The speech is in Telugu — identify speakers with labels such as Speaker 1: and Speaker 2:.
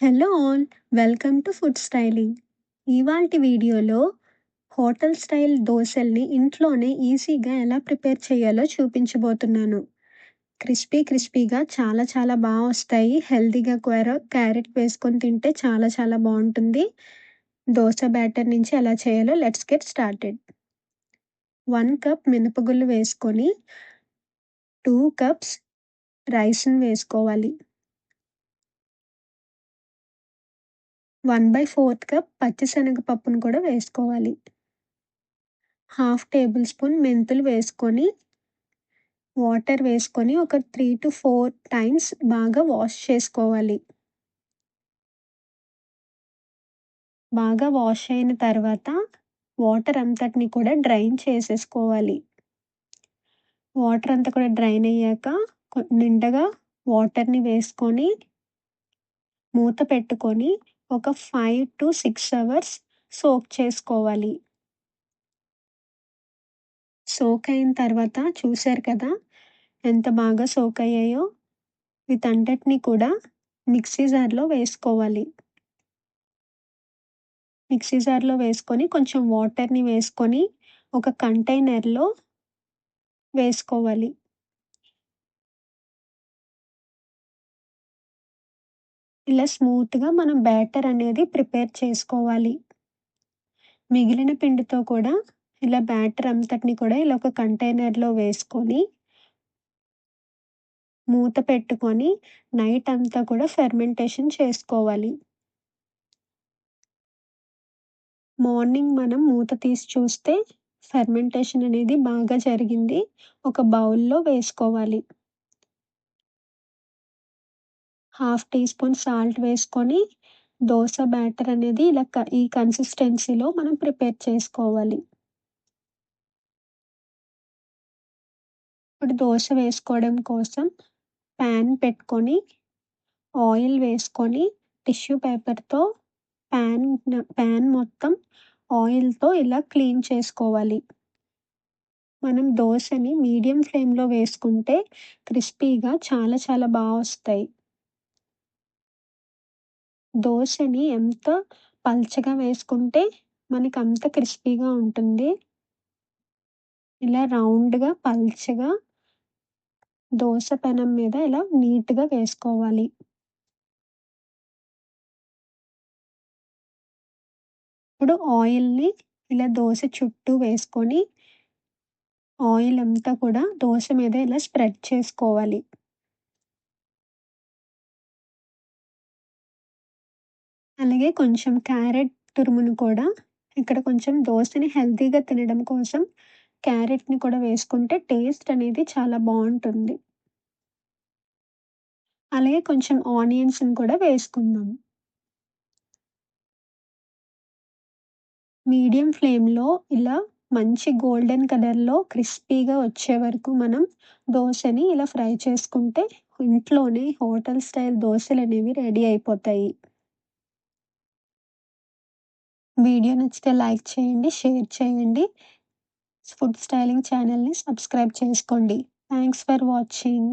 Speaker 1: Hello all welcome to Food Styling ఇవాల్టి వీడియోలో హోటల్ స్టైల్ దోశల్ని ఇంట్లోనే ఈజీగా ఎలా ప్రిపేర్ చేయాలో చూపించబోతున్నాను. క్రిస్పీ క్రిస్పీగా చాలా చాలా బాగా వస్తాయి. హెల్తీగా కూర క్యారెట్ వేసుకొని తింటే చాలా చాలా బాగుంటుంది. దోశ బ్యాటర్ నుంచి ఎలా చేయాలో let's get started. One cup మినపగుళ్ళు వేసుకొని టూ కప్స్ రైస్ని వేసుకోవాలి. వన్ బై ఫోర్త్ కప్ పచ్చిశనగపప్పును కూడా వేసుకోవాలి. హాఫ్ టేబుల్ స్పూన్ మెంతులు వేసుకొని వాటర్ వేసుకొని ఒక త్రీ టు ఫోర్ టైమ్స్ బాగా వాష్ చేసుకోవాలి. బాగా వాష్ అయిన తర్వాత వాటర్ అంతటిని కూడా డ్రైన్ చేసేసుకోవాలి. వాటర్ అంతా కూడా డ్రైన్ అయ్యాక నిండగా వాటర్ని వేసుకొని మూత పెట్టుకొని ఒక five to six hours soak చేసుకోవాలి. సోక్ అయిన తర్వాత చూశారు కదా ఎంత బాగా సోక్ అయ్యాయో? వీటంతటిని కూడా మిక్సీ జార్లో వేసుకోవాలి. మిక్సీ జార్లో వేసుకొని కొంచెం వాటర్ని వేసుకొని ఒక కంటైనర్లో వేసుకోవాలి. ఇలా స్మూత్గా మనం బ్యాటర్ అనేది ప్రిపేర్ చేసుకోవాలి. మిగిలిన పిండితో కూడా ఇలా బ్యాటర్ అంతటిని కూడా ఇలా ఒక కంటైనర్లో వేసుకొని మూత పెట్టుకొని నైట్ అంతా కూడా ఫెర్మెంటేషన్ చేసుకోవాలి. మార్నింగ్ మనం మూత తీసి చూస్తే ఫెర్మెంటేషన్ అనేది బాగా జరిగింది. ఒక బౌల్లో వేసుకోవాలి. హాఫ్ టీ స్పూన్ సాల్ట్ వేసుకొని దోశ బ్యాటర్ అనేది ఇలా ఈ కన్సిస్టెన్సీలో మనం ప్రిపేర్ చేసుకోవాలి. ఇప్పుడు దోశ వేసుకోవడం కోసం ప్యాన్ పెట్టుకొని ఆయిల్ వేసుకొని టిష్యూ పేపర్తో ప్యాన్ ప్యాన్ మొత్తం ఆయిల్తో ఇలా క్లీన్ చేసుకోవాలి. మనం దోశని మీడియం ఫ్లేమ్లో వేసుకుంటే క్రిస్పీగా చాలా చాలా బాగా వస్తాయి. దోశని ఎంత పల్చగా వేసుకుంటే మనకి అంత క్రిస్పీగా ఉంటుంది. ఇలా రౌండ్గా పల్చగా దోశ పెనం మీద ఇలా నీట్గా వేసుకోవాలి. ఇప్పుడు ఆయిల్ని ఇలా దోశ చుట్టూ వేసుకొని ఆయిల్ అంతా కూడా దోశ మీద ఇలా స్ప్రెడ్ చేసుకోవాలి. అలాగే కొంచెం క్యారెట్ తురుమును కూడా ఇక్కడ కొంచెం దోశని హెల్తీగా తినడం కోసం క్యారెట్ని కూడా వేసుకుంటే టేస్ట్ అనేది చాలా బాగుంటుంది. అలాగే కొంచెం ఆనియన్స్ని కూడా వేసుకుందాం. మీడియం ఫ్లేమ్లో ఇలా మంచి గోల్డెన్ కలర్లో క్రిస్పీగా వచ్చే వరకు మనం దోశని ఇలా ఫ్రై చేసుకుంటే ఇంట్లోనే హోటల్ స్టైల్ దోశలు అనేవి రెడీ అయిపోతాయి. వీడియో నచ్చితే లైక్ చేయండి షేర్ చేయండి. ఫుడ్ స్టైలింగ్ ఛానల్ని సబ్స్క్రైబ్ చేసుకోండి. Thanks for watching